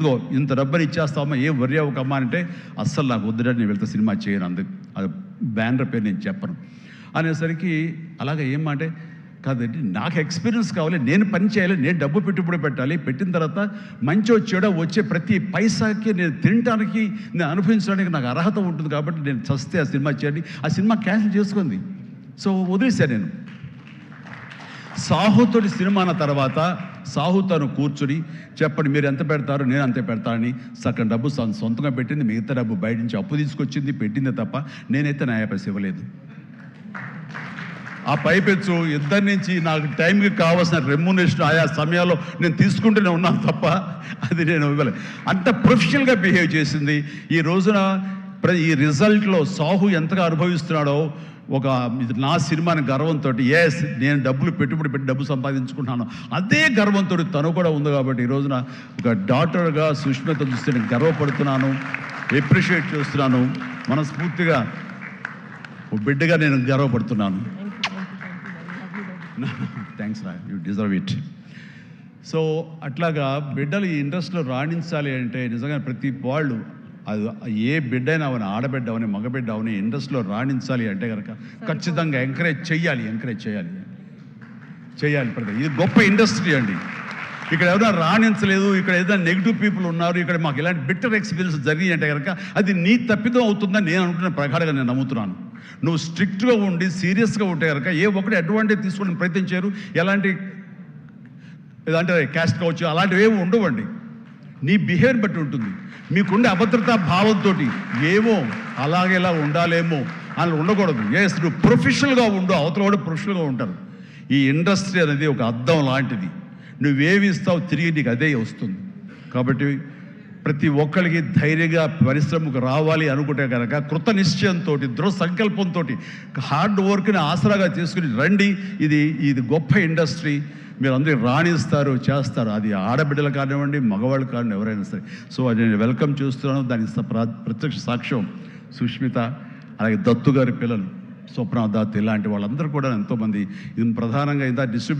ఇదిగో ఇంత రబ్బర్ ఇచ్చేస్తామా ఏం వర్రీ అవ్వకమ్మా అంటే అస్సలు నాకు వద్దురా నేను వెళ్తే సినిమా చేయను అందుకు అది బ్యానర్ పేరు నేను చెప్పను. అనేసరికి అలాగే ఏమంటే కాదండి నాకు ఎక్స్పీరియన్స్ కావాలి నేను పని చేయాలి నేను డబ్బు పెట్టుబడి పెట్టాలి పెట్టిన తర్వాత మంచి చెడ వచ్చే ప్రతి పైసాకి నేను తినడానికి నేను అనుభవించడానికి నాకు అర్హత ఉంటుంది కాబట్టి నేను చస్తే ఆ సినిమా చేయండి ఆ సినిమా క్యాన్సిల్ చేసుకుంది. సో వదిలేశాను నేను. సాహుతోటి సినిమా అన్న తర్వాత సాహు తను కూర్చుని చెప్పండి మీరు ఎంత పెడతారు? నేను అంతే పెడతానని సగం డబ్బు సొంతంగా పెట్టింది మిగతా డబ్బు బయట నుంచి అప్పు తీసుకొచ్చింది పెట్టింది తప్ప నేనైతే నా పైస ఇవ్వలేదు. ఆ పైపెచ్చు ఇద్దరి నుంచి నాకు టైంకి కావాల్సిన రెమ్యునేషన్ ఆయా సమయాల్లో నేను తీసుకుంటూనే ఉన్నాను తప్ప అది నేను ఇవ్వలేదు అంత ప్రొఫెషనల్గా బిహేవ్ చేసింది. ఈ రోజున ప్రతి ఈ రిజల్ట్లో సాహు ఎంతగా అనుభవిస్తున్నాడో ఒక నా సినిమాని గర్వంతో ఎస్ నేను డబ్బులు పెట్టుబడి పెట్టి డబ్బు సంపాదించుకుంటున్నాను. అదే గర్వంతో తను కూడా ఉంది కాబట్టి ఈ రోజున ఒక డాక్టర్గా సుష్మిత చూస్తే నేను గర్వపడుతున్నాను ఎప్రిషియేట్ చేస్తున్నాను మనస్ఫూర్తిగా బిడ్డగా నేను గర్వపడుతున్నాను. థ్యాంక్స్ రా యూ డిజర్వ్ ఇట్ సో అట్లాగా బిడ్డలు ఈ ఇండస్ట్రీలో రాణించాలి అంటే నిజంగా ప్రతి వాళ్ళు అది ఏ బిడ్డ అయినా అవని ఆడబిడ్డ అవని మగబిడ్డ అవని ఇండస్ట్రీలో రాణించాలి అంటే కనుక ఖచ్చితంగా ఎంకరేజ్ చేయాలి ఎంకరేజ్ చేయాలి చేయాలి ప్రతి ఇది గొప్ప ఇండస్ట్రీ అండి. ఇక్కడ ఎవరైనా రాణించలేదు ఇక్కడ ఏదైనా నెగిటివ్ పీపుల్ ఉన్నారు ఇక్కడ మాకు ఇలాంటి బిట్టర్ ఎక్స్పీరియన్స్ జరిగి అంటే కనుక అది నీ తప్పిదం అవుతుందని నేను అనుకున్న ప్రకారంగా నేను నమ్ముతున్నాను. నువ్వు స్ట్రిక్ట్గా ఉండి సీరియస్గా ఉంటే కనుక ఏ ఒక్కటి అడ్వాంటేజ్ తీసుకోవడానికి ప్రయత్నించారు. ఎలాంటి ఏదంటే క్యాస్ట్ కావచ్చు అలాంటివి ఏమి ఉండవండి. నీ బిహేవియర్ బట్టి ఉంటుంది. మీకుండే అభద్రతా భావంతో ఏమో అలాగేలా ఉండాలేమో అని ఉండకూడదు. ఎస్ నువ్వు ప్రొఫెషనల్గా ఉండు అవతల కూడా ప్రొఫెషనల్గా ఉంటారు ఈ ఇండస్ట్రీ అనేది ఒక అద్దం లాంటిది. నువ్వేమి ఇస్తావు తిరిగి నీకు అదే వస్తుంది. కాబట్టి ప్రతి ఒక్కరికి ధైర్యంగా పరిశ్రమకు రావాలి అనుకుంటే కనుక కృత నిశ్చయంతో దృఢ సంకల్పంతో హార్డ్ వర్క్ని ఆసరాగా తీసుకుని రండి. ఇది ఇది గొప్ప ఇండస్ట్రీ మీరు అందరూ రాణిస్తారు చేస్తారు. అది ఆడబిడ్డలు కానివ్వండి మగవాళ్ళు కానివ్వండి ఎవరైనా సరే. సో అది నేను వెల్కమ్ చేస్తున్నాను. దానికి ప్రత్యక్ష సాక్ష్యం సుష్మిత అలాగే దత్తు గారి పిల్లలు స్వప్న దత్ ఇలాంటి వాళ్ళందరూ కూడా ఎంతోమంది ఇది ప్రధానంగా ఇంత డిస్ట్రిబ్యూ